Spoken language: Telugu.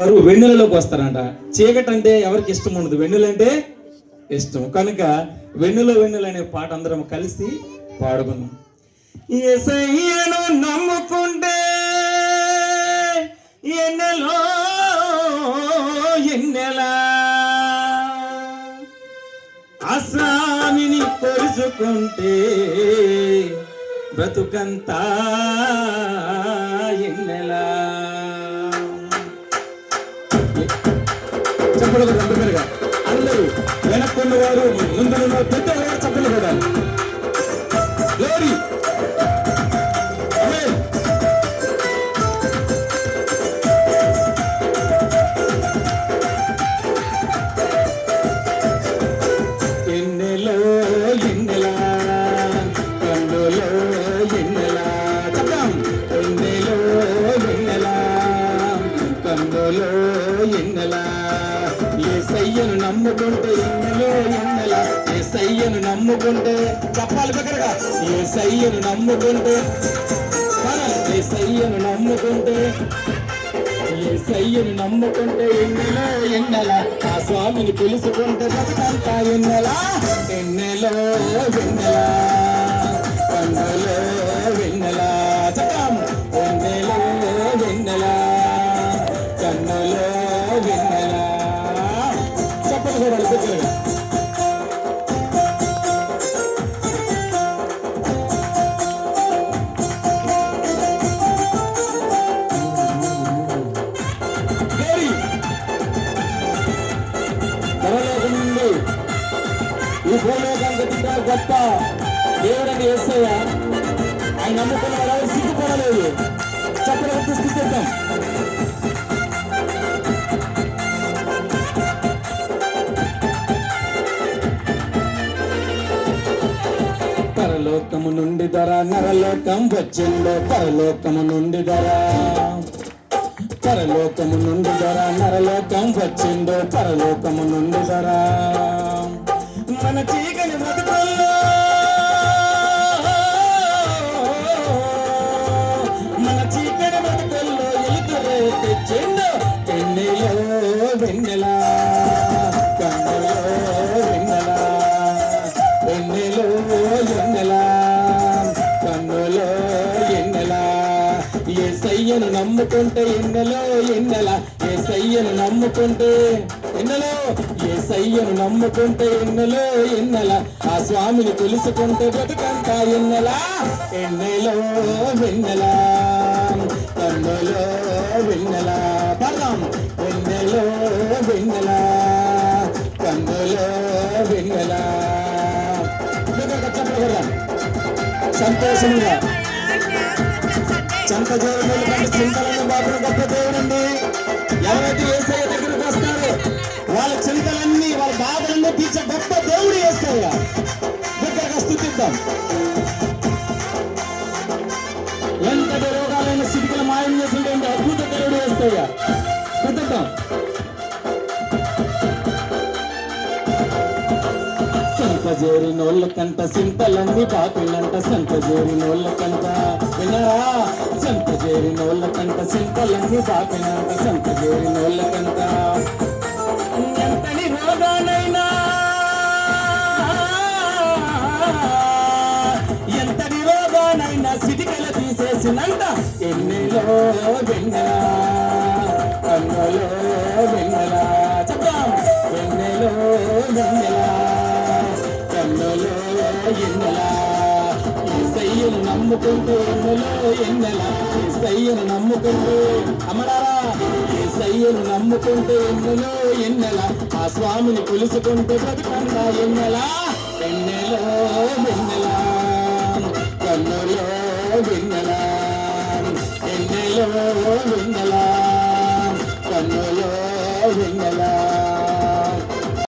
వారు వెన్నెలలోకి వస్తారంట. చీకటి అంటే ఎవరికి ఇష్టం ఉండదు. వెన్నులంటే ఇష్టం. కనుక వెన్నెల వెన్నెల అనే పాట అందరం కలిసి పాడుకుందాం. ఎసయ్యను నమ్ముకుంటే ఎన్నెలో ఎన్నెలా అస్వామిని కొలుసుకుంటే బ్రతుకంతా ఎన్నెలా కూడా అందరుగా అందరూ వెనక్కున్న వారు ముందున్న పెద్ద చక్కలు కూడా గ్లోరీ నమ్ముకుంటే ఎన్నెలో ఎన్నెల ఏ సయ్యను నమ్ముకుంటే చెప్పాలి దగ్గరగా ఏ సయ్యను నమ్ముకుంటే ఏ సయ్యను నమ్ముకుంటే ఏ సయ్యను నమ్ముకుంటే ఎన్నెలో ఎన్నెల. ఆ స్వామిని పిలుచుకుంటే బతుకంతా ఎన్నెల ఎన్నెలో ఎన్నెల. కన్నులో ఈ భూలోకానికి గొప్ప దేవుడని వేస్తాయ ఆయన నమ్ముకున్న వారు సిగ్గుపడలేదు చెప్పలు స్థితిద్దాం పరలోకము నుండి ధర నరలోకం వచ్చిందో పరలోకము నుండి ధర. పరలోకము నుండి ధర నరలోకం వచ్చిందో పరలోకము నుండి ధర. మన చీకని బతుకల్లో మన చీకని బతుకల్లో ఎలుగురే తెచ్చిందో ఎన్నెలో వెన్నెలా. కన్నెలో వెన్నెలా. వెన్నెలో ఎస్ఐను నమ్ముకుంటే ఎన్నెలో ఎన్నెల? ఏ సయ్యను నమ్ముకుంటే ఎన్నెలో? ఏ సయ్యను నమ్ముకుంటే ఎన్నెలో ఎన్నెల? ఆ స్వామిని తెలుసుకుంటే బతుకంట ఎన్నెల? ఎన్నెలో వెన్నెల? కన్నులో వెన్నెల? పదం ఎన్నెలో వెన్నెల? కన్నులో వెన్నెల? చెప్పగలం సంతోషంగా. చంత జోరులు కంటే చింతలను మాత్రం గొప్ప దేవుడండి ఎవరైతే ఏసయ్య దగ్గరకు వస్తారో వాళ్ళ చింతలన్నీ వాళ్ళ బాధలన్నీ తీర్చే గొప్ప దేవుడు ఏసయ్య దగ్గరగా స్థుతిద్దాం ఎంతటి రోగాలైన స్థితికి మాయం చేసినటువంటి అద్భుత దేవుడు ఏసయ్య స్థుతిద్దాం సంతజేరి నోళ్ళ కంట సింతలన్నీ పాపినంట సంతజేరి సంత చేరి వినరా నోళ్ళ కంట సింతలన్నీ పాపినంట సంతజేరి నోళ్ళ కంట ఎంతని రోగానైనా ఎంతని రోగానైనా సిటికల తీసేసినంత ఎన్నెలో వెన్నెలా? కన్నులో నమ్ముకుంటూ ఎన్నెలో ఎన్నెలా ఈ సయ్యను నమ్ముకుంటూ అమరారా ఈ సయ్యను నమ్ముకుంటూ ఎన్నెలో ఎన్నెలా? ఆ స్వామిని కొలుసుకుంటూ బ్రతుకంతా ఎన్నెలా? ఎన్నెలో వెన్నెలా కన్నులో వెన్నెలా ఎన్నెలో వెన్నెలా.